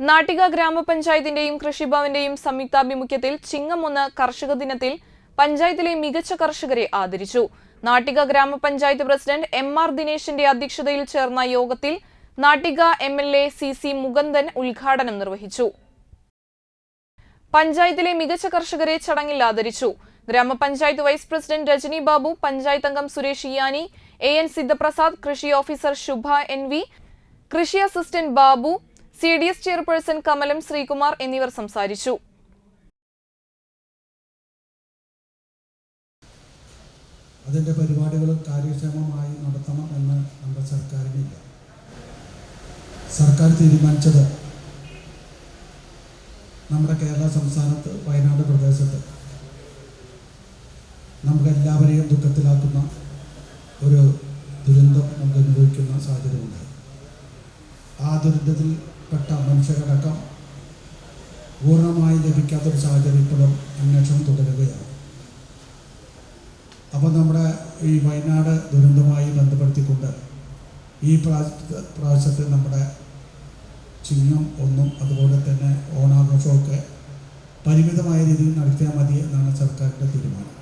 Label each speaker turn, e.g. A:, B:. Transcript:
A: നാട്ടിക ഗ്രാമപഞ്ചായത്തിന്റെയും കൃഷിഭവന്റെയും സംയുക്താഭിമുഖ്യത്തിൽ ചിങ്ങം ഒന്ന് കർഷക ദിനത്തിൽ പഞ്ചായത്തിലെ മികച്ച കർഷകരെ ആദരിച്ചു. നാട്ടിക ഗ്രാമപഞ്ചായത്ത് പ്രസിഡന്റ് എം ആർ ദിനേശിന്റെ അധ്യക്ഷതയിൽ ചേർന്ന യോഗത്തിൽ Nattika M L A C C Mukundan ഉദ്ഘാടനം നിർവഹിച്ചു. പഞ്ചായത്തിലെ മികച്ച കർഷകരെ ചടങ്ങിൽ ആദരിച്ചു. ഗ്രാമപഞ്ചായത്ത് വൈസ് പ്രസിഡന്റ് രജനി ബാബു പഞ്ചായത്ത് അംഗം സുരേഷ് ഇയാനി എ എൻ സിദ്ധപ്രസാദ് കൃഷി ഓഫീസർ ശുഭ എൻ വി കൃഷി assistant Babu C D S chairperson Kamalam Sreekumar എന്നിവർ സംസാരിച്ചു.
B: അതിന്റെ പരിപാടികൾ കാര്യക്ഷമമായി നടത്തണം എന്ന് നമ്മുടെ സർക്കാരിനില്ല. സർക്കാർ തീരുമാനിച്ചത് നമ്മുടെ കേരള സംസ്ഥാനത്ത് വയനാട് പ്രദേശത്ത് നമുക്ക് എല്ലാവരെയും ദുഃഖത്തിലാക്കുന്ന ഒരു ദുരന്തം നമുക്ക് അനുഭവിക്കുന്ന സാഹചര്യമുണ്ട് ആ ദുരന്തത്തിൽപ്പെട്ട മനുഷ്യരടക്കം പൂർണമായി ലഭിക്കാത്തൊരു സാഹചര്യം ഇപ്പോഴും അന്വേഷണം തുടരുകയാണ്. അപ്പോൾ നമ്മുടെ ഈ വയനാട് ദുരന്തവുമായി ബന്ധപ്പെടുത്തിക്കൊണ്ട് ഈ പ്രാവശ്യത്തെ പ്രാവശ്യത്തെ നമ്മുടെ ചിങ്ങം ഒന്നും അതുപോലെ തന്നെ ഓണാഘോഷമൊക്കെ പരിമിതമായ രീതിയിൽ നടത്തിയാൽ മതി എന്നാണ് സർക്കാരിന്റെ തീരുമാനം.